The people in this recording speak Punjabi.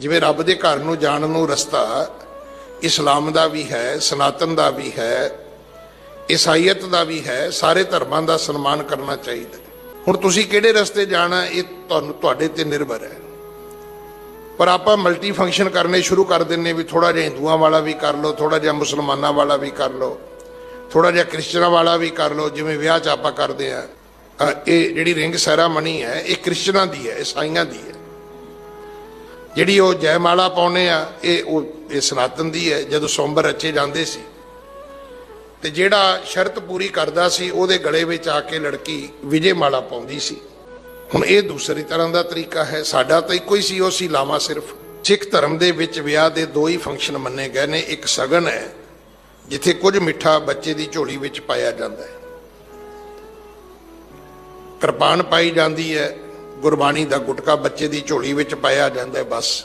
ਜਿਵੇਂ ਰੱਬ ਦੇ ਘਰ ਨੂੰ ਜਾਣ ਨੂੰ ਰਸਤਾ ਇਸਲਾਮ ਦਾ ਵੀ ਹੈ, ਸਨਾਤਨ ਦਾ ਵੀ ਹੈ, ਈਸਾਈਅਤ ਦਾ ਵੀ ਹੈ, ਸਾਰੇ ਧਰਮਾਂ ਦਾ ਸਨਮਾਨ ਕਰਨਾ ਚਾਹੀਦਾ ਹੁਣ ਤੁਸੀਂ ਕਿਹੜੇ ਰਸਤੇ ਜਾਣਾ ਇਹ ਤੁਹਾਨੂੰ, ਤੁਹਾਡੇ ਤੇ ਨਿਰਭਰ ਹੈ। ਪਰ ਆਪਾਂ ਮਲਟੀ ਫੰਕਸ਼ਨ ਕਰਨੇ ਸ਼ੁਰੂ ਕਰ ਦਿੰਨੇ ਵੀ ਥੋੜਾ ਜਿਹਾ ਹਿੰਦੂਆਂ ਵਾਲਾ ਵੀ ਕਰ ਲਓ ਥੋੜਾ ਜਿਹਾ ਮੁਸਲਮਾਨਾਂ ਵਾਲਾ ਵੀ ਕਰ ਲਓ ਥੋੜਾ ਜਿਹਾ ਕ੍ਰਿਸਚਨਾਂ ਵਾਲਾ ਵੀ ਕਰ ਲਓ, ਜਿਵੇਂ ਵਿਆਹ 'ਚ ਆਪਾਂ ਕਰਦੇ ਆ ਇਹ ਜਿਹੜੀ ਰਿੰਗ ਸੈਰਾਮਨੀ ਹੈ, ਇਹ ਕ੍ਰਿਸਚਨਾਂ ਦੀ ਹੈ, ਈਸਾਈਆਂ ਦੀ ਹੈ। ਜਿਹੜੀ ਉਹ ਜੈਮਾਲਾ ਪਾਉਨੇ ਆ, ਇਹ ਉਹ, ਇਹ ਸਨਾਤਨ ਦੀ ਹੈ, ਜਦੋਂ ਸੌਂਬਰ ਰਚੇ ਜਾਂਦੇ ਸੀ। ਤੇ ਜਿਹੜਾ ਸ਼ਰਤ ਪੂਰੀ ਕਰਦਾ ਸੀ, ਉਹਦੇ ਗਲੇ ਵਿੱਚ ਆ ਕੇ ਲੜਕੀ ਵਿਜੇ ਮਾਲਾ ਪਾਉਂਦੀ ਸੀ। ਹੁਣ ਇਹ ਦੂਸਰੀ ਤਰ੍ਹਾਂ ਦਾ ਤਰੀਕਾ ਹੈ। ਸਾਡਾ ਤਾਂ ਇੱਕੋ ਹੀ ਸੀ, ਉਹ ਸੀ ਲਾਵਾ ਸਿਰਫ। ਸਿੱਖ ਧਰਮ ਦੇ ਵਿੱਚ ਵਿਆਹ ਦੇ ਦੋ ਹੀ ਫੰਕਸ਼ਨ ਮੰਨੇ ਗਏ ਨੇ। ਇੱਕ ਸਗਨ ਹੈ, ਜਿੱਥੇ ਕੁਝ ਮਿੱਠਾ ਬੱਚੇ ਦੀ ਝੋਲੀ ਵਿੱਚ ਪਾਇਆ ਜਾਂਦਾ ਹੈ। ਕਿਰਪਾਨ ਪਾਈ ਜਾਂਦੀ ਹੈ ਗੁਰਬਾਣੀ ਦਾ ਗੁਟਕਾ ਬੱਚੇ ਦੀ ਝੋਲੀ ਵਿੱਚ ਪਾਇਆ ਜਾਂਦਾ ਬਸ।